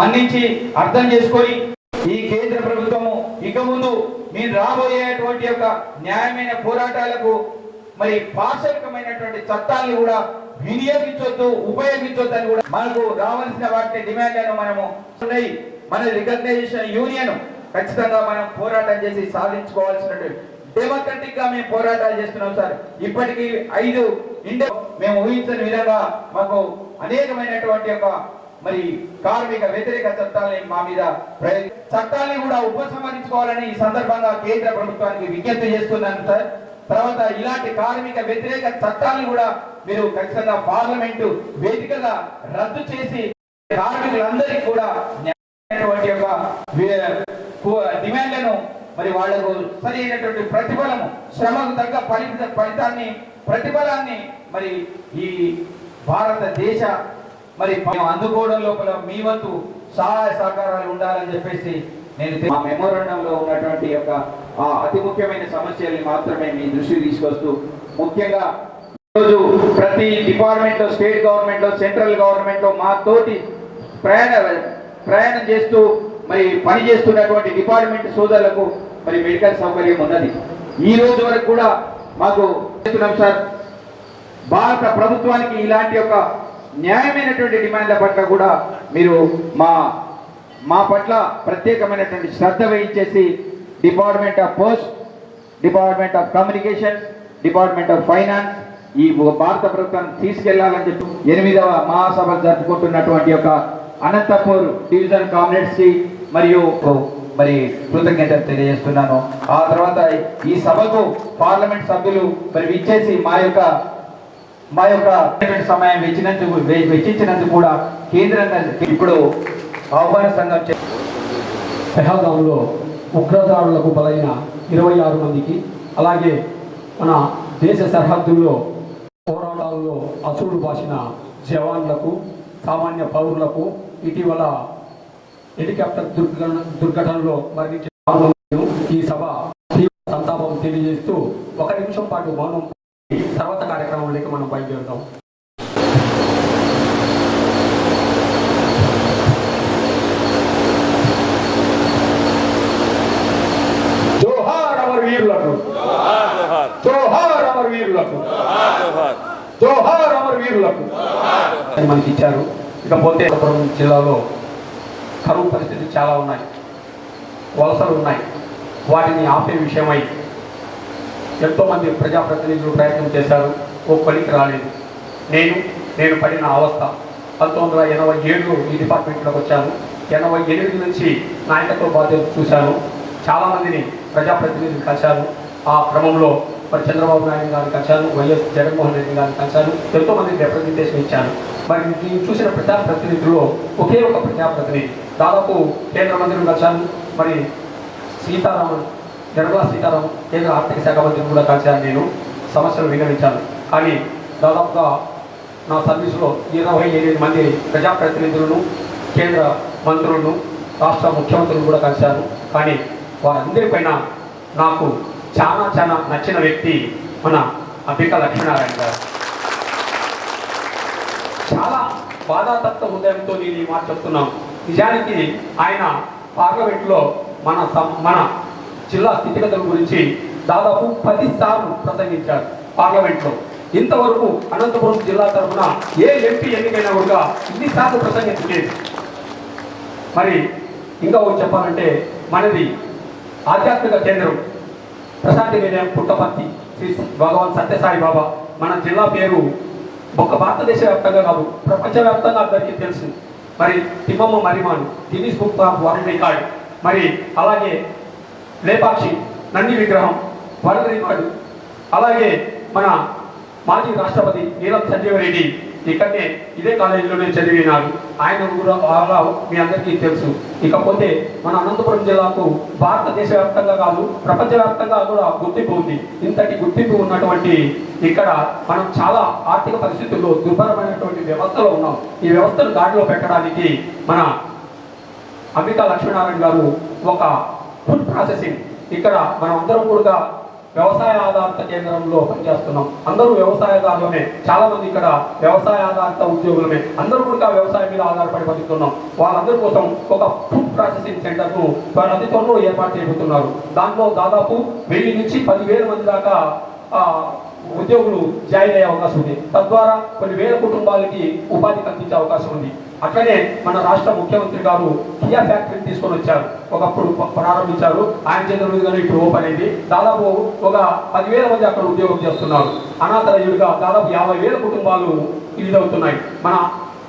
మన్నించి అర్థం చేసుకొని ఈ కేంద్ర ప్రభుత్వము ఇక ముందు మీరు రాబోయేటువంటి యొక్క న్యాయమైన పోరాటాలకు మరి పాశవికమైనటువంటి చట్టాలను కూడా వినియోగించొద్దు ఉపయోగించొద్దు అని కూడా మనకు రావాల్సిన వాటిని డిమాండ్లను మనము ఉన్నాయి. మన రికగ్నైజేషన్ యూనియన్ ఖచ్చితంగా మనం పోరాటం చేసి సాధించుకోవాల్సినటువంటి డెమోక్రటిక్గా మేము పోరాటాలు చేస్తున్నాం సార్. ఇప్పటికీ ఐదు ఇండియా మేము ఊహించని విధంగా మాకు అనేకమైనటువంటి యొక్క మరి కార్మిక వ్యతిరేక చట్టాలని మా మీద చట్టాన్ని కూడా ఉపసంహరించుకోవాలని ఈ సందర్భంగా కేంద్ర ప్రభుత్వానికి విజ్ఞప్తి చేస్తున్నాను సార్. తర్వాత ఇలాంటి కార్మిక వ్యతిరేక చట్టాలను కూడా మీరు ఖచ్చితంగా పార్లమెంటు వేదికగా రద్దు చేసి కార్మికులందరికీ కూడా యొక్క డిమాండ్లను మరి వాళ్ళకు సరైనటువంటి ప్రతిఫలము శ్రమకు తగ్గ ఫలిత ఫలితాన్ని ప్రతిఫలాన్ని మరి ఈ భారతదేశ మరి అందుకోవడం లోపల మీ వంతు సహాయ సహకారాలు ఉండాలని చెప్పేసి నేను మా మెమోరండంలో ఉన్నటువంటి యొక్క ఆ అతి ముఖ్యమైన సమస్యల్ని మాత్రమే మీ దృష్టికి తీసుకొస్తూ ముఖ్యంగా ఈరోజు ప్రతి department state government central government మా తోటి ప్రయాణ ప్రయాణం చేస్తూ మరి పని చేస్తున్నటువంటి డిపార్ట్మెంట్ సోదరులకు మరి మెడికల్ సౌకర్యం ఉన్నది. ఈ రోజు వరకు కూడా మాకు చేస్తున్నాం సార్. భారత ప్రభుత్వానికి ఇలాంటి యొక్క న్యాయమైనటువంటి డిమాండ్ల పట్ల కూడా మీరు మా మా పట్ల ప్రత్యేకమైనటువంటి శ్రద్ధ వహించేసి department of post department of communication department of finance ఈ భారత ప్రభుత్వాన్ని తీసుకెళ్ళాలని చెప్పి ఎనిమిదవ మహాసభ జరుపుకుంటున్నటువంటి యొక్క అనంతపూర్ డివిజన్ కామ్రేడ్స్ మరియు మరి కృతజ్ఞతలు తెలియజేస్తున్నాను. ఆ తర్వాత ఈ సభకు పార్లమెంట్ సభ్యులు మరి విచ్చేసి మా యొక్క మా యొక్క సమయం వెచ్చినందుకు వెచ్చించినందుకు కూడా కేంద్రంగా ఇప్పుడు ఆహ్వాన సంఘం చే- పెహల్గాంలో ఉగ్రదారులకు బలైన ఇరవై ఆరు మందికి అలాగే మన దేశ సరిహద్దుల్లో పోరాటాల్లో అసూలు బాసిన జవాన్లకు సామాన్య పౌరులకు ఇటీవల హెలికాప్టర్ దుర్ఘటన దుర్ఘటనలో మరణించిన ఈ సభ తీవ్ర సంతాపం తెలియజేస్తూ ఒక నిమిషం పాటు మౌనం తర్వాత కార్యక్రమంలోకి మనం బయలుదేరుతాం జోహార్ అమర్ వీరులకు. అని మనకి ఇచ్చారు. ఇకపోతే అనంతపురం జిల్లాలో కరువు పరిస్థితి చాలా ఉన్నాయి. వలసలు ఉన్నాయి. వాటిని ఆపే విషయమై ఎంతోమంది ప్రజాప్రతినిధులు ప్రయత్నం చేశారు ఓ పనికి రాలేదు. నేను నేను పడిన అవస్థ. పంతొమ్మిది వందల ఎనభై ఏడులో ఈ డిపార్ట్మెంట్లోకి వచ్చాను. ఎనభై ఎనిమిది నుంచి నాయకత్వ బాధ్యత చూశాను. చాలామందిని ప్రజాప్రతినిధులు కలిశాను. ఆ క్రమంలో మరి చంద్రబాబు నాయుడు గారిని కలిశాను వైఎస్ జగన్మోహన్ రెడ్డి గారిని కలిశాను. ఎంతోమంది రిప్రజెంటేషన్ ఇచ్చాను. మరి నేను చూసిన ప్రజాప్రతినిధుల్లో ఒకే ఒక ప్రజాప్రతినిధి. దాదాపు కేంద్ర మంత్రిని కలిశాను. మరి సీతారామన్ నిర్మలా సీతారామన్ కేంద్ర ఆర్థిక శాఖ మంత్రిని కూడా కలిశాను నేను సమస్యలు విన్నవించాను. కానీ దాదాపుగా నా సర్వీసులో ఇరవై ఎనిమిది మంది ప్రజాప్రతినిధులను కేంద్ర మంత్రులను రాష్ట్ర ముఖ్యమంత్రులను కూడా కలిశాను కానీ వారందరిపైన నాకు చాలా చాలా నచ్చిన వ్యక్తి మన అంబికా లక్ష్మీనారాయణ గారు. చాలా బాధాతత్వ హృదయంతో నేను ఈ మాట చెప్తున్నాను. నిజానికి ఆయన పార్లమెంట్లో మన సం- మన జిల్లా స్థితిగతుల గురించి దాదాపు పది సార్లు ప్రసంగించారు పార్లమెంట్లో. ఇంతవరకు అనంతపురం జిల్లా తరఫున ఏ ఎంపీ ఎన్నికైనా కూడా ఇన్నిసార్లు ప్రసంగించలేదు. మరి ఇంకా ఒకటి చెప్పాలంటే మనది ఆధ్యాత్మిక కేంద్రం. ప్రశాంతి నిలయం పుట్టపర్తి శ్రీ భగవాన్ సత్యసాయి బాబా మన జిల్లా పేరు ఒక భారతదేశ వ్యాప్తంగా కాదు ప్రపంచవ్యాప్తంగా అందరికీ తెలుసు. మరి Thimmamma Marrimanu Guinness book of world record మరి అలాగే లేపాక్షి నంది విగ్రహం వరల్డ్ అలాగే మన మాజీ రాష్ట్రపతి నీలం సంజీవరెడ్డి ఇక్కడనే ఇదే కాలేజీలోనే చదివినారు ఆయన కూడా అలా మీ అందరికీ తెలుసు. ఇకపోతే మన అనంతపురం జిల్లాకు భారతదేశ వ్యాప్తంగా కాదు ప్రపంచవ్యాప్తంగా కూడా గుర్తింపు ఉంది. ఇంతటి గుర్తింపు ఉన్నటువంటి ఇక్కడ మనం చాలా ఆర్థిక పరిస్థితుల్లో దుర్భరమైనటువంటి వ్యవస్థలో ఉన్నాం. ఈ వ్యవస్థను దాడిలో పెట్టడానికి మన అంబికా లక్ష్మీనారాయణ గారు ఒక ఫుడ్ ప్రాసెసింగ్. ఇక్కడ మనం అందరం కూడా వ్యవసాయ ఆధారిత కేంద్రంలో పనిచేస్తున్నాం. అందరూ వ్యవసాయదారులమే. చాలా మంది ఇక్కడ వ్యవసాయ ఆధారిత ఉద్యోగులమే. అందరూ కూడా వ్యవసాయం మీద ఆధారపడి బతుకుతున్నాం. వాళ్ళందరి కోసం ఒక ఫుడ్ ప్రాసెసింగ్ సెంటర్ను అతి త్వరలో ఏర్పాటు చేయబోతున్నారు. దాంట్లో దాదాపు వెయ్యి నుంచి పదివేల మంది దాకా ఉద్యోగులు జాయిన్ అయ్యే అవకాశం ఉంది. తద్వారా కొన్ని వేల కుటుంబాలకి ఉపాధి కల్పించే అవకాశం ఉంది. అట్లనే మన రాష్ట్ర ముఖ్యమంత్రి గారు కియా ఫ్యాక్టరీని తీసుకొని వచ్చారు. ఒకప్పుడు ప్రారంభించారు. ఆయన చేతుల ఇప్పుడు ఓపెన్ అయింది. దాదాపు ఒక పదివేల మంది అక్కడ ఉద్యోగం చేస్తున్నారు. అనాథరయుడిగా దాదాపు యాభై వేల కుటుంబాలు ఇదవుతున్నాయి మన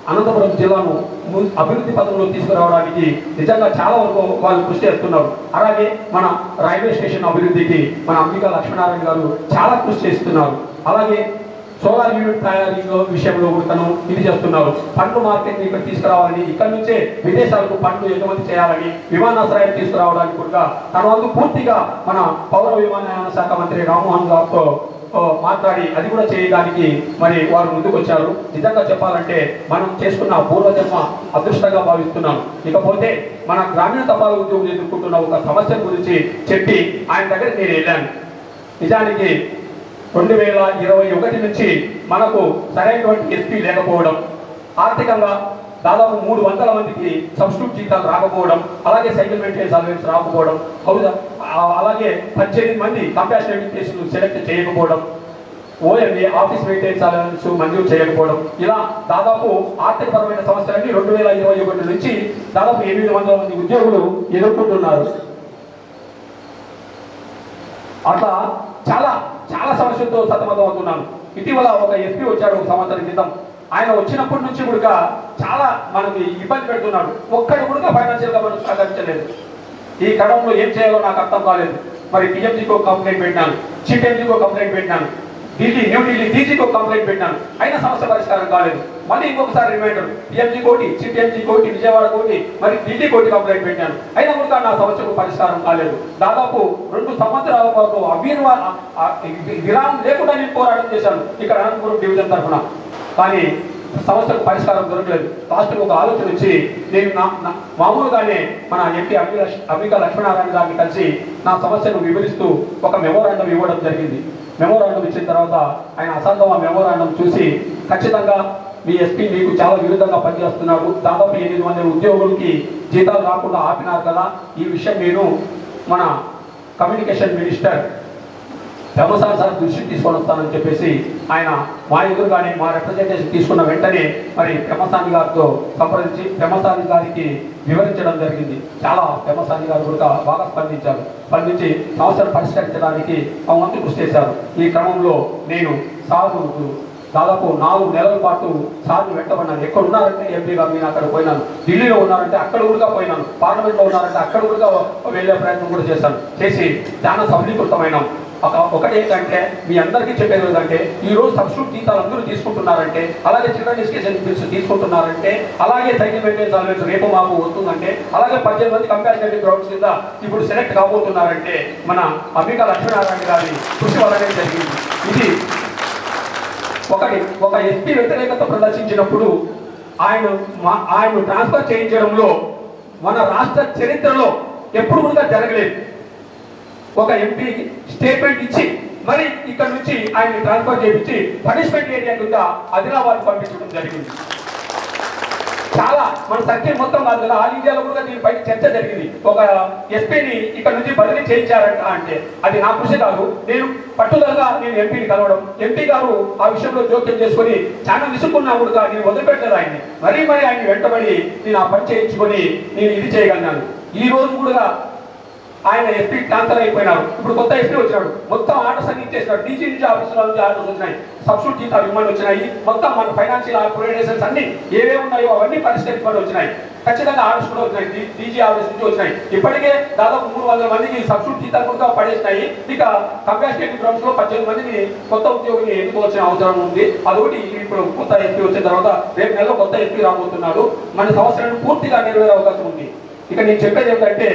అనంతపురం జిల్లాను ము- అభివృద్ధి పథంలో తీసుకురావడానికి నిజంగా చాలా వరకు వాళ్ళు కృషి చేస్తున్నారు. అలాగే మన రైల్వే స్టేషన్ అభివృద్ధికి మన అంబికా లక్ష్మీనారాయణ గారు చాలా కృషి చేస్తున్నారు. అలాగే సోలార్ యూనిట్ తయారీలో విషయంలో కూడా తను ఇది చేస్తున్నారు. పండ్లు మార్కెట్ ఇక్కడ తీసుకురావాలని ఇక్కడ నుంచే విదేశాలకు పండ్లు ఎగుమతి చేయాలని విమానాశ్రయం తీసుకురావడానికి కూడా తన వంతు పూర్తిగా మన పౌర విమానయాన శాఖ మంత్రి రామ్మోహన్ గారితో మాట్లాడి అది కూడా చేయడానికి మరి వారు ముందుకు వచ్చారు. నిజంగా చెప్పాలంటే మనం చేసుకున్న పూర్వజన్మ అదృష్టంగా భావిస్తున్నాం. ఇకపోతే మన గ్రామీణ తపాల ఉద్యోగులు ఎదుర్కొంటున్న ఒక సమస్య గురించి చెప్పి ఆయన దగ్గర నేను వెళ్ళాను. నిజానికి రెండు వేల ఇరవై ఒకటి నుంచి మనకు సరైనటువంటి ఎస్పీ లేకపోవడం ఆర్థికంగా దాదాపు మూడు వందల మందికి సబ్స్టిట్యూట్ జీతాలు రాకపోవడం అలాగే సైకిల్ మెయింటెనెన్స్ అలవెన్స్ రాకపోవడం హౌస్ అలాగే పద్దెనిమిది మంది కంపాషన్ ఎడ్యుకేషన్ సెలెక్ట్ చేయకపోవడం ఓఎంఏ ఆఫీస్ మెయింటెనెన్స్ అలవెన్స్ మంజూరు చేయకపోవడం ఇలా దాదాపు ఆర్థికపరమైన సమస్యలన్నీ రెండు వేల ఇరవై ఒకటి నుంచి దాదాపు ఎనిమిది వందల మంది ఉద్యోగులు ఎదుర్కొంటున్నారు. అట్లా చాలా చాలా సమస్యలతో సతమతం అవుతున్నాను ఇటీవల ఒక ఎస్పీ వచ్చాడు ఒక సంవత్సరం క్రితం. ఆయన వచ్చినప్పటి నుంచి కూడా చాలా మనకి ఇబ్బంది పెడుతున్నాడు. ఒక్కడు కూడా ఫైనాన్షియల్గా మనం సహకరించలేదు ఈ క్రమంలో ఏం చేయాలో నాకు అర్థం కాలేదు. మరి పిఎంజీకి ఒక కంప్లైంట్ పెట్టినాను. చీఫ్ ఎంజీకి ఒక కంప్లైంట్ పెట్టినాను. ఢిల్లీ న్యూఢిల్లీ డీజీకి ఒక కంప్లైంట్ పెట్టినాను. అయినా సమస్య పరిష్కారం కాలేదు. మళ్ళీ ఇంకొకసారి రిమైండర్ పిఎంజీ కోటి చీఫ్ ఎంజీ కోటి విజయవాడ కోటి మరి ఢిల్లీ కోటి కంప్లైంట్ పెట్టాను అయినా కూడా నా సమస్యకు పరిష్కారం కాలేదు. దాదాపు రెండు సంవత్సరాల పాటు అభీర్వ విరామం లేకుండా నేను పోరాటం చేశాను. ఇక్కడ అనంతపురం డివిజన్ తరఫున. కానీ సమస్యకు పరిష్కారం దొరకలేదు. రాష్ట్రం ఒక ఆలోచన వచ్చి నేను నా మామూలుగానే మన ఎంపీ అంబికా అంబికా లక్ష్మీనారాయణ గారిని కలిసి నా సమస్యను వివరిస్తూ ఒక మెమోరాండం ఇవ్వడం జరిగింది. మెమోరాండం ఇచ్చిన తర్వాత ఆయన అసంతమ మెమోరాండం చూసి ఖచ్చితంగా మీ ఎస్పీ మీకు చాలా విరుద్ధంగా పనిచేస్తున్నాడు. దాదాపు ఎనిమిది మంది ఉద్యోగులకి జీతాలు రాకుండా ఆపినారు కదా. ఈ విషయం నేను మన కమ్యూనికేషన్ మినిస్టర్ వ్యవసాయ సార్ దృష్టికి తీసుకొని వస్తానని చెప్పేసి ఆయన మా ఎదురుగానే మా రిప్రజెంటేషన్ తీసుకున్న వెంటనే మరి పెమ్మసాని గారితో సంప్రదించి పెమ్మసాని గారికి వివరించడం జరిగింది. చాలా పెమ్మసాని గారు కూడా బాగా స్పందించారు. స్పందించి సమస్యను పరిష్కరించడానికి మా వంతు కృషి చేశారు. ఈ క్రమంలో నేను సాగు దాదాపు నాలుగు నెలల పాటు సార్ని వెంటబడినాను. ఎక్కడ ఉన్నారంటే ఎంపీ గారు నేను అక్కడ పోయినాను. ఢిల్లీలో ఉన్నారంటే అక్కడ కూడా పోయినాను. పార్లమెంట్లో ఉన్నారంటే అక్కడ కూడా వెళ్ళే ప్రయత్నం కూడా చేశాను. చేసి చాలా సఫలీకృతమైన. ఒక ఒకటి ఏంటంటే మీ అందరికీ చెప్పేది ఏంటంటే ఈ రోజు సబ్స్టిట్యూట్ జీతాలు అందరూ తీసుకుంటున్నారంటే అలాగే చిల్డ్రన్ ఎడ్యుకేషన్ బిల్స్ తీసుకుంటున్నారంటే అలాగే సైకిల్ మెయింటెనెన్స్ అలవెన్స్ రేపు మాకు వస్తుందంటే అలాగే పద్దెనిమిది మంది కంపారిటివ్ గ్రౌండ్స్ కింద ఇప్పుడు సెలెక్ట్ కాబోతున్నారంటే మన అంబికా లక్ష్మీనారాయణ గారి కృషి వల్లనే జరిగింది. ఇది ఒకటి ఒక ఎస్పీ వ్యతిరేకత ప్రదర్శించినప్పుడు ఆయన మా- ఆయన ట్రాన్స్ఫర్ చేయించడంలో మన రాష్ట్ర చరిత్రలో ఎప్పుడు కూడా జరగలేదు. ఒక ఎంపీ స్టేట్మెంట్ ఇచ్చి మరి ఇక్కడ నుంచి ఆయన ట్రాన్స్ఫర్ చేయించి పనిష్మెంట్ ఏరియా కింద ఆదిలాబాద్ పంపించడం జరిగింది. చాలా మన సర్కిల్ మొత్తం కాదు కదా. ఆల్ ఇండియాలో కూడా దీనిపై చర్చ జరిగింది. ఒక ఎస్పీని ఇక్కడ నుంచి బదిలీ చేయించారంట అంటే అది నా కృషి కాదు. నేను పట్టుదలగా నేను ఎంపీని కలవడం ఎంపీ గారు ఆ విషయంలో జోక్యం చేసుకొని చాలా విసుక్కున్నా కూడా నేను వదిలిపెట్టలేదు ఆయన్ని. మరీ మరీ ఆయన వెంటబడి నేను ఆ పని చేయించుకొని నేను ఇది చేయగలిగాను. ఈ రోజు కూడా ఆయన ఎస్పీ ట్రాన్స్ఫర్ అయిపోయినారు ఇప్పుడు కొత్త ఎస్పీ వచ్చాడు మొత్తం ఆర్డర్స్ అన్ని ఇచ్చేసినాడు డీజీ నుంచి ఆఫీసుల నుంచి ఆర్డర్స్ వచ్చినాయి. సబ్సిడీ జీతాలు ఇవ్వమని వచ్చినాయి. మొత్తం మన ఫైనాన్షియల్ ఆపరేషన్స్ అన్ని ఏవే ఉన్నాయో అవన్నీ పరిష్కరించమని వచ్చినాయి. ఖచ్చితంగా ఆర్డర్స్ కూడా వచ్చినాయి. డీజీ ఆఫీస్ నుంచి వచ్చినాయి. ఇప్పటికే దాదాపు మూడు వందల మందికి సబ్సిడీ జీతాలు కూడా పడేసినాయి. ఇక కంపాసిటీ గ్రౌండ్స్లో పద్దెనిమిది మందిని కొత్త ఉద్యోగిని ఎన్నుకోవాల్సిన అవసరం ఉంది. అదొకటి. ఇప్పుడు కొత్త ఎస్పీ వచ్చిన తర్వాత రేపు నెలలో కొత్త ఎస్పీ రాబోతున్నాడు. మన సంవత్సరాన్ని పూర్తిగా నెరవేరే అవకాశం ఉంది. ఇక నేను చెప్పేది ఏంటంటే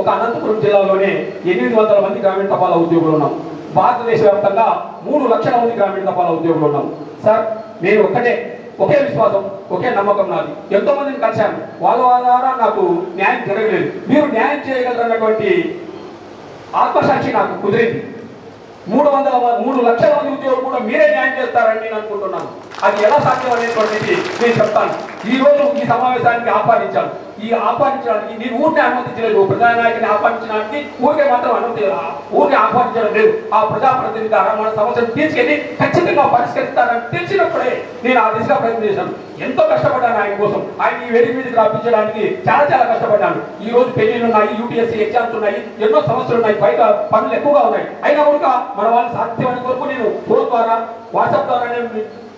ఒక అనంతపురం జిల్లాలోనే ఎనిమిది వందల మంది గ్రామీణ తపాలా ఉద్యోగులు ఉన్నాం. భారతదేశ వ్యాప్తంగా మూడు లక్షల మంది గ్రామీణ తపాలా ఉద్యోగులు ఉన్నాం. సార్ నేను ఒక్కటే ఒకే విశ్వాసం ఒకే నమ్మకం నాది. ఎంతో మందిని కలిశాను వాళ్ళ ద్వారా నాకు న్యాయం జరగలేదు. మీరు న్యాయం చేయగలరన్నటువంటి ఆత్మసాక్షి నాకు కుదిరింది. మూడు వందల మూడు లక్షల మంది ఉద్యోగులు కూడా మీరే న్యాయం చేస్తారని నేను అనుకుంటున్నాను. అది ఎలా సాధ్యం అనేటువంటిది నేను చెప్తాను. ఈ రోజు ఈ సమావేశానికి ఆహ్వానించాను. ఈ ఆహ్వానించడానికి నేను ఊరిని అనుమతించలేదు. ప్రధాన నాయకుని ఆహ్వానించడానికి ఊరికే మాత్రం అనుమతి ఊరిని ఆహ్వానించడం లేదు. ఆ ప్రజాప్రతినిధి ద్వారా మన సమస్యను తీసుకెళ్ళి ఖచ్చితంగా పరిష్కరిస్తారని తెలిసినప్పుడే నేను ఆ దిశగా ప్రయత్నం చేశాను. ఎంతో కష్టపడ్డాను ఆయన కోసం. ఆయన ఈ వేడి మీదకి రాపించడానికి చాలా చాలా కష్టపడ్డాను. ఈ రోజు పెళ్ళిలు ఉన్నాయి యూపీఎస్సీ ఎగ్జామ్స్ ఉన్నాయి ఎన్నో సమస్యలు ఉన్నాయి బయట పనులు ఎక్కువగా ఉన్నాయి. అయినా కూడా మన వాళ్ళు సాధ్యమైన కొరకు నేను ఫోన్ ద్వారా వాట్సాప్ ద్వారా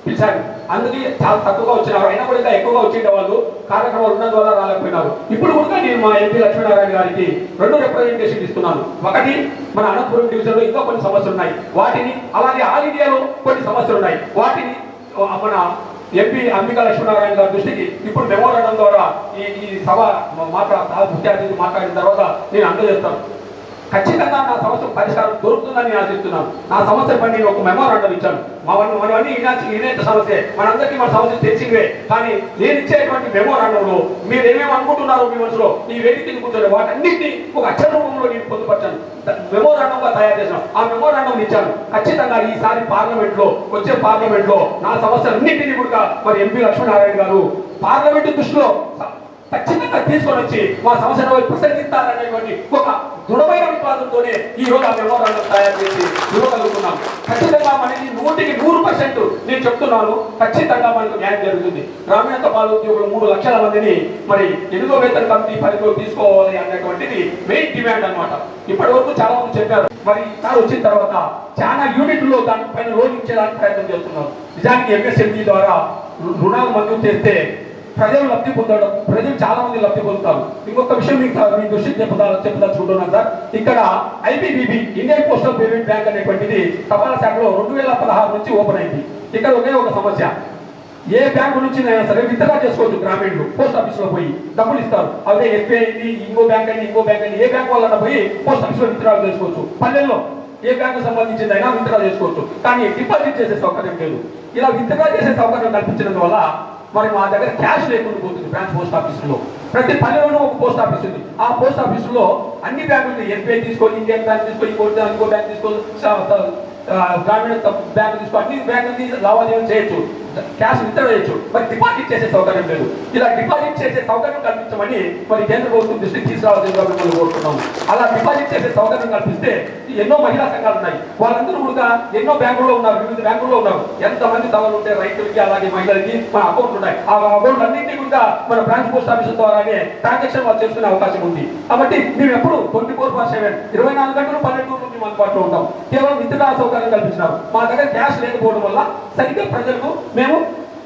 పిలిచారు. అందుకే చాలా తక్కువగా వచ్చినారు అయినా కూడా ఇంకా ఎక్కువగా వచ్చేట వాళ్ళు కార్యక్రమాలు ఉన్న ద్వారా రాలేకపోయినారు. ఇప్పుడు కూడా నేను మా ఎంపీ లక్ష్మీనారాయణ గారికి రెండు రిప్రజెంటేషన్ ఇస్తున్నాను. ఒకటి మన అనంతపురం డివిజన్లో ఇంకా కొన్ని సమస్యలు ఉన్నాయి. వాటిని అలాగే ఆల్ ఇండియాలో కొన్ని సమస్యలు ఉన్నాయి. వాటిని మన ఎంపీ అంబికా లక్ష్మీనారాయణ గారి దృష్టికి ఇప్పుడు మెమోరాండం ద్వారా ఈ ఈ సభ మాట్లాడ ముఖ్య అతిథి మాట్లాడిన తర్వాత నేను అందజేస్తాను. ఖచ్చితంగా నా సమస్య పరిష్కారం దొరుకుతుందని ఆశిస్తున్నాను. నా సమస్య పని నేను ఒక మెమోరాండం ఇచ్చాను. మా మనవన్నీ ఇనాచి ఇదే సమస్య. మనందరికీ మన సమస్య తెలిసినవే కానీ నేను ఇచ్చేటువంటి మెమోరాండంలో మీరు ఏమేమి అనుకుంటున్నారో మీ మనసులో ఈ వేదిక కూర్చొని వాటన్నింటినీ ఒక అక్షర రూపంలో నేను పొందుపరిచాను. మెమోరాండంగా తయారు చేశాను. ఆ మెమోరాండం ఇచ్చాను. ఖచ్చితంగా ఈసారి పార్లమెంట్లో వచ్చే పార్లమెంట్లో నా సమస్యలన్నింటినీ కూడా మరి ఎంపీ లక్ష్మీనారాయణ గారు పార్లమెంట్ దృష్టిలో ఖచ్చితంగా తీసుకొని వచ్చి మా సమస్యను ప్రసంగిస్తారనేటువంటి ఒక దృఢమైన విశ్వాసంతోనే ఈ రోజు ఆ మెమోరాండం తయారు చేసి ఇవ్వగలుగుతున్నాం ఖచ్చితంగా మనకి నూటికి నూరు పర్సెంట్ నేను చెప్తున్నాను ఖచ్చితంగా మనకు న్యాయం జరుగుతుంది. గ్రామీణ తపాలు ఉద్యోగులు మూడు లక్షల మందిని మరి ఎనిమిదో వేతన కమిటీ పనిలో తీసుకోవాలి అనేటువంటిది మెయిన్ డిమాండ్ అన్నమాట. ఇప్పటి వరకు చాలా మంది చెప్పారు మరి సార్ వచ్చిన తర్వాత చాలా యూనిట్లో దానిపైన లోన్ ఇచ్చేదానికి ప్రయత్నం చేస్తున్నాం. నిజానికి ఎంఎస్ఎంఈ ద్వారా రుణాలు మంజూరు చేస్తే ప్రజలు లబ్ధి పొందడం ప్రజలు చాలా మంది లబ్ధి పొందుతారు. ఇంకొక విషయం మీకు మీ దృష్టికి చెప్పుదా చెప్పదలుచుకుంటున్నాను సార్. ఇక్కడ IPPB Indian postal payment bank అనేటువంటిది తపాలా శాఖలో రెండు వేల పదహారు నుంచి ఓపెన్ అయింది. ఇక్కడ ఒకే ఒక సమస్య. ఏ బ్యాంకు నుంచి అయినా సరే విత్డ్రా చేసుకోవచ్చు గ్రామీణులు. పోస్ట్ ఆఫీస్లో పోయి డబ్బులు ఇస్తారు. అదే ఎస్బీఐ అయింది ఇంకో బ్యాంక్ అయింది ఇంకో బ్యాంక్ అయింది. ఏ బ్యాంక్ వాళ్ళన్నా పోయి పోస్ట్ ఆఫీస్లో విత్డ్రా చేసుకోవచ్చు. పల్లెల్లో ఏ బ్యాంకు సంబంధించింది అయినా విత్డ్రా చేసుకోవచ్చు. కానీ డిపాజిట్ చేసే సౌకర్యం లేదు. ఇలా విత్డ్రా చేసే సౌకర్యం కల్పించడం వల్ల మరి మా దగ్గర క్యాష్ లేకుండా పోతుంది బ్రాంచ్ పోస్ట్ ఆఫీసులో. ప్రతి పల్లెలోనూ ఒక పోస్ట్ ఆఫీస్ ఉంది. ఆ పోస్ట్ ఆఫీసులో అన్ని బ్యాంకులు ఎస్బీఐ తీసుకొని ఇండియన్ బ్యాంక్ తీసుకొని ఇంకో ఇంకో బ్యాంక్ తీసుకొని గ్రామీణ బ్యాంక్ తీసుకొని అన్ని బ్యాంకులు లావాదేవీలు చేయొచ్చు. క్యాష్ విత్డ్రా వేయచ్చు. మరి డిపాజిట్ చేసే సౌకర్యం లేదు. ఇలా డిపాజిట్ చేసే సౌకర్యం కల్పించమని మరి కేంద్ర ప్రభుత్వం దృష్టికి తీసుకురావాల్సిందిగా మిమ్మల్ని కోరుతున్నాము అలా డిపాజిట్ చేసే సౌకర్యం కల్పిస్తే ఎన్నో మహిళా సంఘాలు ఉన్నాయి. వాళ్ళందరూ కూడా ఎన్నో బ్యాంకుల్లో ఉన్నారు వివిధ బ్యాంకుల్లో ఉన్నారు. ఎంతమంది తవలు ఉంటే రైతులకి అలాగే మహిళలకి మన అకౌంట్లు ఉన్నాయి. ఆ అకౌంట్ అన్నింటినీ కూడా మన బ్రాంచ్ పోస్ట్ ఆఫీస్ ద్వారానే ట్రాన్సాక్షన్ వాళ్ళు చేసుకునే అవకాశం ఉంది. కాబట్టి మేము ఎప్పుడు ట్వంటీ ఫోర్ బార్ సెవెన్ ఇరవై నాలుగు గంటలు పన్నెండు నుండి మేము అందుబాటులో ఉంటాం. కేవలం విత్తనాల సౌకర్యం కల్పించినారు. మా దగ్గర క్యాష్ లేకపోవడం వల్ల సరిగ్గా ప్రజలకు మేము మేము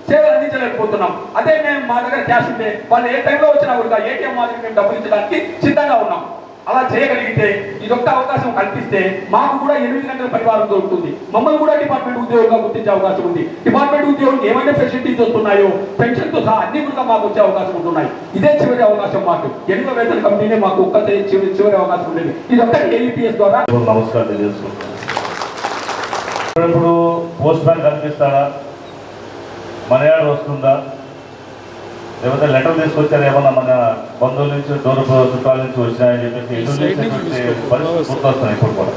సేవలు అందించలేకపోతున్నాం. అదే మేము మా దగ్గర క్యాష్ ఉంటే వాళ్ళు ఏ టైంలో వచ్చినా కూడా ఏటీఎం మాదిరి మేము డబ్బులు ఇచ్చడానికి సిద్ధంగా ఉన్నాం. అలా చేయగలిగితే ఇదొక్క అవకాశం కల్పిస్తే మాకు కూడా ఎనిమిది గంటల పరివారం దొరుకుతుంది. మమ్మల్ని కూడా డిపార్ట్మెంట్ ఉద్యోగంగా గుర్తించే అవకాశం ఉంది. డిపార్ట్మెంట్ ఉద్యోగులు ఏమైనా ఫెసిలిటీస్ వస్తున్నాయో పెన్షన్తో సహా అన్ని కూడా మాకు వచ్చే అవకాశం ఉంటున్నాయి. ఇదే చివరి అవకాశం మాకు. ఎనిమిది వేతన కంపెనీనే మాకు ఒక్క చివరి చివరి అవకాశం ఉండేది. ఇది ఒక్కటి ఏఈపీఎస్ ద్వారా నమస్కారం ఇప్పుడు పోస్ట్ మ్యాన్ కనిపిస్తాడా మన యాడ్ వస్తుందా? లేకపోతే లెటర్ తీసుకొచ్చారు ఏమన్నా మన బంధువుల నుంచి దూరపు చుట్టాల నుంచి వచ్చినాయని చెప్పేసి. పరిస్థితి గుర్తొస్తున్నాయి ఇప్పుడు కూడా.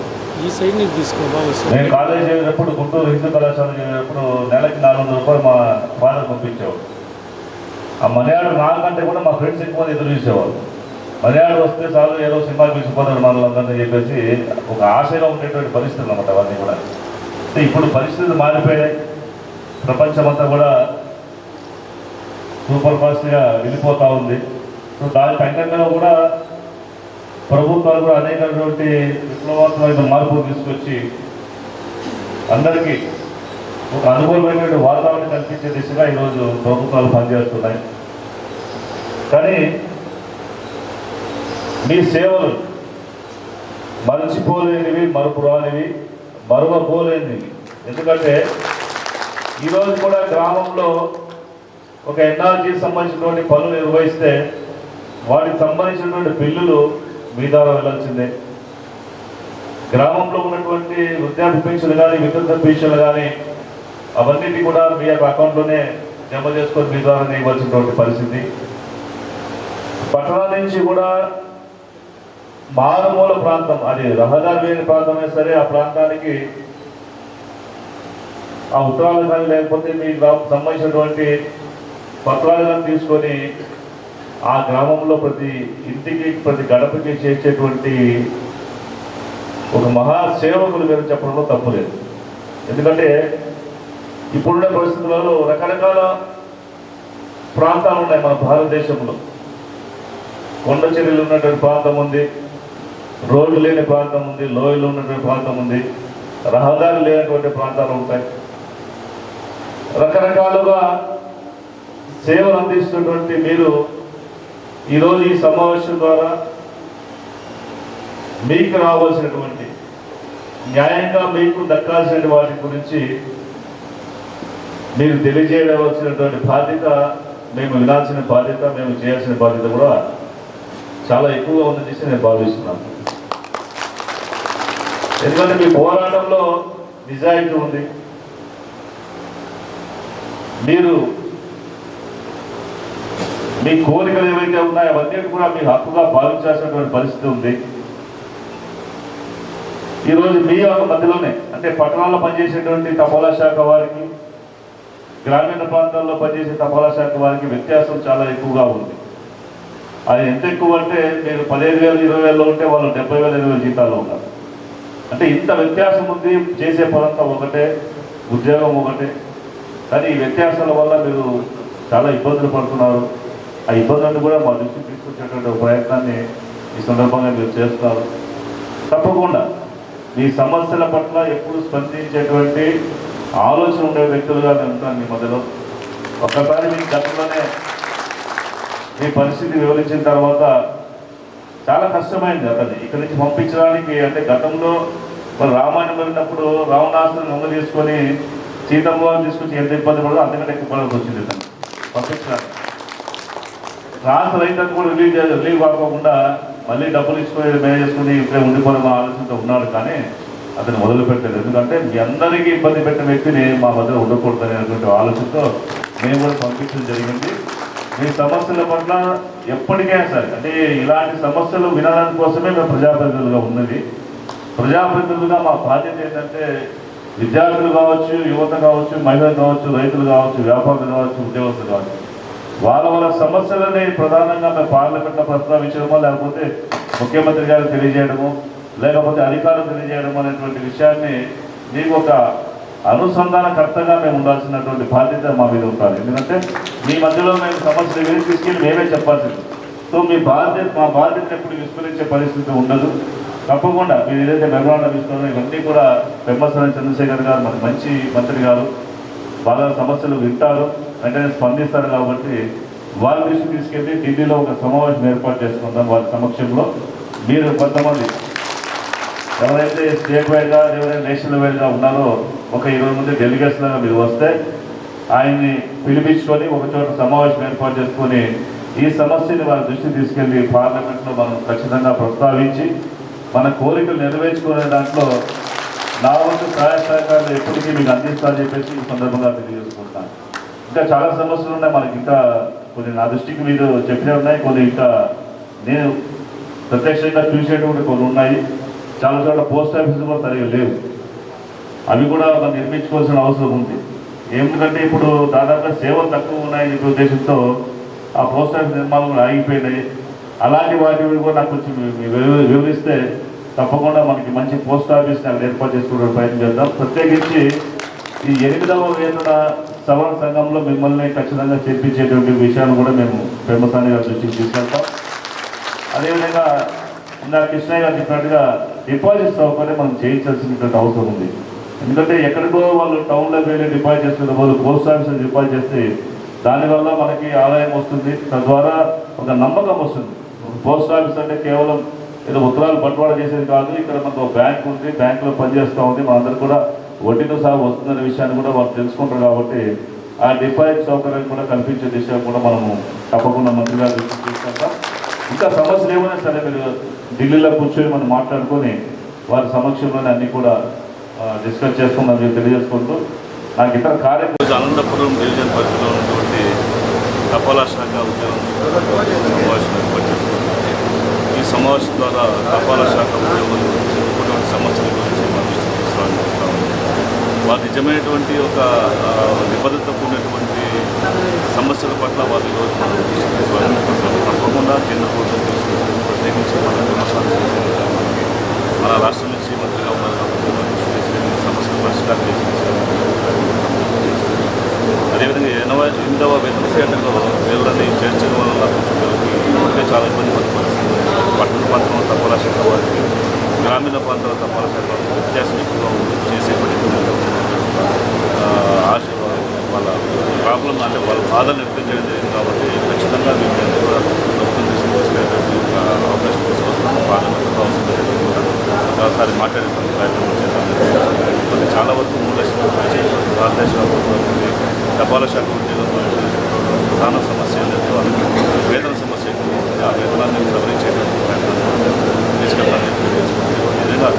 నేను కాలేజ్ చదివేటప్పుడు గుంటూరు హిందూ కళాశాల చదివేటప్పుడు నెలకి నాలుగు వందల రూపాయలు మా ఫాదర్ పంపించేవాడు. ఆ మలయాళం నాలుగంటే కూడా మా ఫ్రెండ్స్ ఎక్కువ ఎదురు చూసేవాళ్ళు. మలయాళం వస్తే చాలు ఏదో సినిమా పిలిచిపోతాడు మనల్ని చెప్పేసి ఒక ఆశలో ఉండేటువంటి పరిస్థితులు అన్నమాట అవన్నీ కూడా. అంటే ఇప్పుడు పరిస్థితులు మారిపోయాయి. ప్రపంచమంతా కూడా సూపర్ ఫాస్ట్గా వెళ్ళిపోతూ ఉంది. సో దానికి అంగంగా కూడా ప్రభుత్వాలు కూడా అనేకటువంటి విప్లవాత్మక మార్పులు తీసుకొచ్చి అందరికీ ఒక అనుకూలమైనటువంటి వాతావరణం కల్పించే దిశగా ఈరోజు ప్రభుత్వాలు పనిచేస్తున్నాయి. కానీ మీ సేవలు మరచిపోలేనివి మరుపురానివి మరువపోలేనివి ఎందుకంటే ఈరోజు కూడా గ్రామంలో ఒక ఎన్ఆర్జీ సంబంధించినటువంటి పనులు నిర్వహిస్తే వాటికి సంబంధించినటువంటి బిల్లులు మీ ద్వారా వెళ్ళాల్సిందే గ్రామంలో ఉన్నటువంటి వృద్ధాప్య పెన్షన్లు కానీ వికృత పెన్షన్లు కానీ అవన్నిటి కూడా మీ యొక్క అకౌంట్లోనే జమ చేసుకొని మీ ద్వారా ఇవ్వాల్సినటువంటి పరిస్థితి. పట్టణాల నుంచి కూడా మారుమూల ప్రాంతం అది రహదారి లేని ప్రాంతమే సరే ఆ ప్రాంతానికి ఆ ఉత్తరాలు కానీ లేకపోతే మీ గ్రామం సంబంధించినటువంటి కానీ తీసుకొని ఆ గ్రామంలో ప్రతి ఇంటికి ప్రతి గడపకి చేసేటువంటి ఒక మహా సేవకులు మీరు చెప్పడంలో తప్పు లేదు. ఎందుకంటే ఇప్పుడున్న పరిస్థితులలో రకరకాల ప్రాంతాలు ఉన్నాయి మన భారతదేశంలో. కొండ చర్యలు ఉన్నటువంటి ప్రాంతం ఉంది రోడ్లు లేని ప్రాంతం ఉంది లోయలు ఉన్నటువంటి ప్రాంతం ఉంది రహదారి లేనటువంటి ప్రాంతాలు ఉంటాయి. రకరకాలుగా సేవలు అందిస్తున్నటువంటి మీరు ఈరోజు ఈ సమావేశం ద్వారా మీకు రావాల్సినటువంటి న్యాయంగా మీకు దక్కాల్సిన వాటి గురించి మీరు తెలియజేయవలసినటువంటి బాధ్యత మేము వినాల్సిన బాధ్యత మేము చేయాల్సిన బాధ్యత కూడా చాలా ఎక్కువగా ఉందని నేను భావిస్తున్నాను. ఎందుకంటే మీ పోరాటంలో నిజాయితీ ఉంది. మీరు మీ కోరికలు ఏవైతే ఉన్నాయో అవన్నీ కూడా మీ హక్కుగా భావించాల్సినటువంటి పరిస్థితి ఉంది. ఈరోజు మీ యొక్క మధ్యలోనే అంటే పట్టణాల్లో పనిచేసేటువంటి తపాలా శాఖ వారికి గ్రామీణ ప్రాంతాల్లో పనిచేసే తపాలా శాఖ వారికి వ్యత్యాసం చాలా ఎక్కువగా ఉంది. అది ఎంత ఎక్కువ అంటే మీరు పదిహేను వేలు ఇరవై వేలలో ఉంటే వాళ్ళు డెబ్బై వేల ఇరవై వేల జీతాల్లో ఉన్నారు. అంటే ఇంత వ్యత్యాసం ఉంది చేసే పనంతా ఒకటే ఉద్యోగం ఒకటే. కానీ ఈ వ్యత్యాసాల వల్ల మీరు చాలా ఇబ్బందులు పడుతున్నారు. ఆ ఇబ్బందులను కూడా మా దృష్టికి తీసుకొచ్చేటువంటి ప్రయత్నాన్ని ఈ సందర్భంగా మీరు చేస్తారు తప్పకుండా మీ సమస్యల పట్ల ఎప్పుడు స్పందించేటువంటి ఆలోచన ఉండే వ్యక్తులుగా నేను ఉంటాను మీ మధ్యలో. ఒక్కసారి మీ గతంలోనే మీ పరిస్థితి వివరించిన తర్వాత చాలా కష్టమైంది అతన్ని. ఇక్కడి నుంచి పంపించడానికి అంటే గతంలో మరి రామాయణం వెళ్ళినప్పుడు రావణాసుని లొంగ తీసుకొని సీతమ్మ తీసుకొచ్చి ఎంత ఇబ్బంది పడదో అంతకంటే ఎక్కువ వచ్చింది తను. పంపించడానికి రాష్ట్ర అయిన కూడా రిలీజ్ రిలీవ్ కాకుండా మళ్ళీ డబ్బులు ఇచ్చుకొని మేనేజ్ చేసుకుని ఇప్పుడే ఉండిపోయిన ఆలోచనతో ఉన్నాడు కానీ అతను మొదలు పెట్టలేదు. ఎందుకంటే మీ అందరికీ ఇబ్బంది పెట్టిన వ్యక్తిని మా మధ్య ఉండకూడదు అనేటువంటి ఆలోచనతో మేము కూడా పంపించడం జరిగింది. మీ సమస్యల పట్ల ఎప్పటికైనా సరే అంటే ఇలాంటి సమస్యలు వినడానికి కోసమే మేము ప్రజాప్రతినిధులుగా ఉన్నది. ప్రజాప్రతినిధులుగా మా బాధ్యత ఏంటంటే విద్యార్థులు కావచ్చు యువత కావచ్చు మహిళలు కావచ్చు రైతులు కావచ్చు వ్యాపారులు కావచ్చు ఉద్యోగస్తులు కావచ్చు. వాళ్ళ వాళ్ళ సమస్యలని ప్రధానంగా మేము పార్లమెంట్లో ప్రస్తావించడమో లేకపోతే ముఖ్యమంత్రి గారు తెలియజేయడము లేకపోతే అధికారులు తెలియజేయడం అనేటువంటి విషయాన్ని మీకు ఒక అనుసంధానకర్తగా మేము ఉండాల్సినటువంటి బాధ్యత మా మీద ఉంటుంది ఎందుకంటే మీ మధ్యలో మేము సమస్యలు వెళ్ళి తీసుకెళ్ళి మేమే చెప్పాల్సింది. సో మీ బాధ్యత మా బాధ్యత ఎప్పుడు విస్మరించే పరిస్థితి ఉండదు. తప్పకుండా. మీరు ఏదైతే మెమరాండం ఇస్తున్నారో ఇవన్నీ కూడా పెమ్మసాని చంద్రశేఖర్ గారు మన మంచి మంత్రి గారు. వాళ్ళ సమస్యలు వింటారు. వెంటనే స్పందిస్తారు కాబట్టి వాళ్ళ దృష్టి తీసుకెళ్ళి ఢిల్లీలో ఒక సమావేశం ఏర్పాటు చేసుకుందాం వారి సమక్షంలో. మీరు కొంతమంది ఎవరైతే స్టేట్ వైడ్గా ఎవరైతే నేషనల్ వైడ్గా ఉన్నారో ఒక ఇరవై మంది డెలిగేట్స్ లాగా మీరు వస్తే ఆయన్ని పిలిపించుకొని ఒక చోట సమావేశం ఏర్పాటు చేసుకొని ఈ సమస్యని వారి దృష్టి తీసుకెళ్ళి పార్లమెంట్లో మనం ఖచ్చితంగా ప్రస్తావించి మన కోరికలు నెరవేర్చుకునే దాంట్లో నా వంతు సహాయ సహకారాలు ఎప్పటికీ మీకు అందిస్తానని చెప్పేసి ఈ సందర్భంగా తెలియజేసుకుంటాను ఇంకా చాలా సమస్యలు ఉన్నాయి. మనకి ఇంకా కొన్ని నా దృష్టికి మీరు చెప్పినవి ఉన్నాయి. కొన్ని ఇంకా నేను ప్రత్యక్షంగా చూసేటువంటి కొన్ని ఉన్నాయి. చాలా చోట్ల పోస్ట్ ఆఫీసులు కూడా సరిగా లేవు. అవి కూడా మనం నిర్మించుకోవాల్సిన అవసరం ఉంది. ఎందుకంటే ఇప్పుడు దాదాపుగా సేవలు తక్కువ ఉన్నాయని చెప్పే ఉద్దేశంతో ఆ పోస్ట్ ఆఫీస్ నిర్మాణం కూడా ఆగిపోయినాయి. అలాంటి వాటి కూడా నాకు కొంచెం వివరిస్తే తప్పకుండా మనకి మంచి పోస్ట్ ఆఫీస్ని అక్కడ ఏర్పాటు చేసుకునే ప్రయత్నం చేద్దాం. ప్రత్యేకించి ఈ ఎనిమిదవ వేతన సవరణ సంఘంలో మిమ్మల్ని ఖచ్చితంగా చేర్పించేటువంటి విషయాన్ని కూడా మేము బ్రహ్మసాని గారి దృష్టికి తీసుకెళ్తాం. అదేవిధంగా ఇందాక కృష్ణయ్య గారు చెప్పినట్టుగా డిపాజిట్ సౌకర్యం మనం చేయించాల్సినటువంటి అవసరం ఉంది. ఎందుకంటే ఎక్కడికో వాళ్ళు టౌన్లోకి వెళ్ళి డిపాజిట్ చేసుకునే వాళ్ళు పోస్ట్ ఆఫీస్లో డిపాజిట్ చేస్తే దానివల్ల మనకి ఆదాయం వస్తుంది. తద్వారా ఒక నమ్మకం వస్తుంది. పోస్ట్ ఆఫీస్ అంటే కేవలం ఏదో ఉత్తరాలు బట్వాడ చేసేది కాదు ఇక్కడ మనకు ఒక బ్యాంక్ ఉంది బ్యాంకులో పనిచేస్తూ ఉంది మనందరూ కూడా వడ్డీతో సహా వస్తుందనే విషయాన్ని కూడా వాళ్ళు తెలుసుకుంటారు కాబట్టి ఆ డిపాజిట్ సౌకర్యం కూడా కల్పించే దిశగా కూడా మనము తప్పకుండా మంత్రి గారు ఇంకా సమస్యలు ఏమైనా సరే మీరు ఢిల్లీలో కూర్చొని మనం మాట్లాడుకొని వారి సమక్షంలోనే అన్నీ కూడా డిస్కస్ చేసుకుందాం మీరు తెలియజేసుకుంటూ నాకు ఇతర కార్యక్రమం అనంతపురం డివిజన్ పరిధిలో ఉన్నటువంటి తపాలా శాఖ ఉద్యోగం సమావేశం ద్వారా తపాలా శాఖ ఉద్యోగులు ఎదుర్కొన్నటువంటి సమస్యల గురించి మా దృష్టికి తీసుకురావడం వారు నిజమైనటువంటి ఒక నిబద్ధత ఉన్నటువంటి సమస్యల పట్ల వారు ఈరోజు మనం దృష్టికి తీసుకురావడం తప్పకుండా కేంద్ర ప్రభుత్వం తీసుకుంటుంది. ప్రత్యేకించి మన విమర్శలు మన రాష్ట్రం నుంచి మంత్రిగా ఉన్నారు కాబట్టి మన దృష్టికి తీసుకెళ్ళి ఈ సమస్యలు పరిష్కారం చేసి అదేవిధంగా ఎనభై ఎనిమిదవ వేతన కేంద్రంలో వీళ్ళని చేర్చడం వల్ల కొంచెం ఉంటే చాలా ఇబ్బంది పడే పరిస్థితి పట్టణ ప్రాంతంలో తపాలా శాఖ వారికి గ్రామీణ ప్రాంతాల తపాలా శాఖ వారికి వ్యత్యాసం ఎక్కువగా ఉంది చేసే పని ఆ, ఆశ వాళ్ళ ప్రాబ్లం అంటే వాళ్ళ బాధలు వ్యక్తం చేయడం జరిగింది కాబట్టి ఖచ్చితంగా వీళ్ళని కూడా ప్రభుత్వం తీసుకొచ్చేటువంటి ఒక అవకాశం తీసుకొస్తున్నాం పార్లమెంట్లో అవసరం జరిగింది కూడా ఒకసారి మాట్లాడేటువంటి ప్రయత్నం చేద్దాం కొన్ని చాలా వరకు మూడు లక్షల నుంచి భారతదేశ తపాలా శాఖ ఉద్యోగంలో ప్రధాన సమస్య అనేది వాళ్ళకి వేతన సమస్య ఎక్కువ ఉంటుంది ఆ వేతనాన్ని సవరించేటువంటి తీసుకెళ్ళాలని విధంగా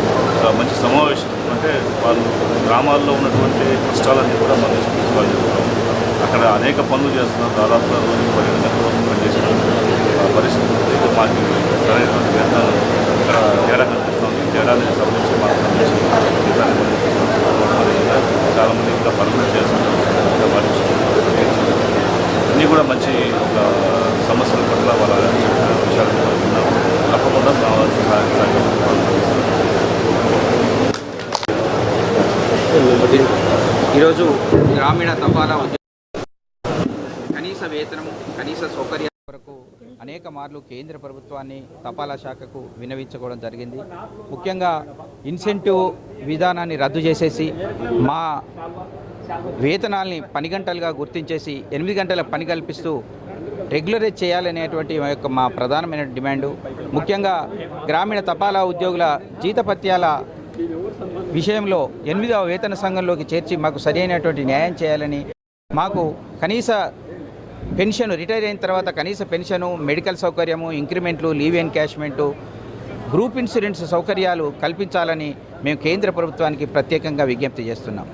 మంచి సమావేశం అంటే వాళ్ళు గ్రామాల్లో ఉన్నటువంటి కష్టాలన్నీ కూడా మనం తీసుకోవాలి అక్కడ అనేక పనులు చేస్తున్నారు దాదాపు రోజు పన్నెండు గంటల వరకు పనిచేసిన పరిస్థితి ఉంది. మాకు సరైనటువంటి వేతనాలు ఇక్కడ తేడా కనిపిస్తుంది తేడాన్ని సవరించి మాత్రం జీతాన్ని చాలామంది ఇంకా పనులు చేస్తున్నారు ఇంకా అన్నీ కూడా మంచి ఒక సమస్యల పట్ల వాళ్ళ విషయాలు తప్పకుండా సహాయం ఈరోజు గ్రామీణ తపాలా కనీస వేతనము కనీస సౌకర్యాల కొరకు అనేక మార్లు కేంద్ర ప్రభుత్వాన్ని తపాలా శాఖకు వినవించుకోవడం జరిగింది. ముఖ్యంగా ఇన్సెంటివ్ విధానాన్ని రద్దు చేసేసి మా వేతనాల్ని పని గంటలుగా గుర్తించేసి ఎనిమిది గంటల పని కల్పిస్తూ రెగ్యులరైజ్ చేయాలనేటువంటి మా యొక్క మా ప్రధానమైన డిమాండు. ముఖ్యంగా గ్రామీణ తపాలా ఉద్యోగుల జీతపత్యాల విషయంలో ఎనిమిదవ వేతన సంఘంలోకి చేర్చి మాకు సరైనటువంటి న్యాయం చేయాలని మాకు కనీస పెన్షన్ రిటైర్ అయిన తర్వాత కనీస పెన్షను మెడికల్ సౌకర్యము ఇంక్రిమెంట్లు లీవ్ ఎన్కాష్మెంటు గ్రూప్ ఇన్సూరెన్స్ సౌకర్యాలు కల్పించాలని మేము కేంద్ర ప్రభుత్వానికి ప్రత్యేకంగా విజ్ఞప్తి చేస్తున్నాం.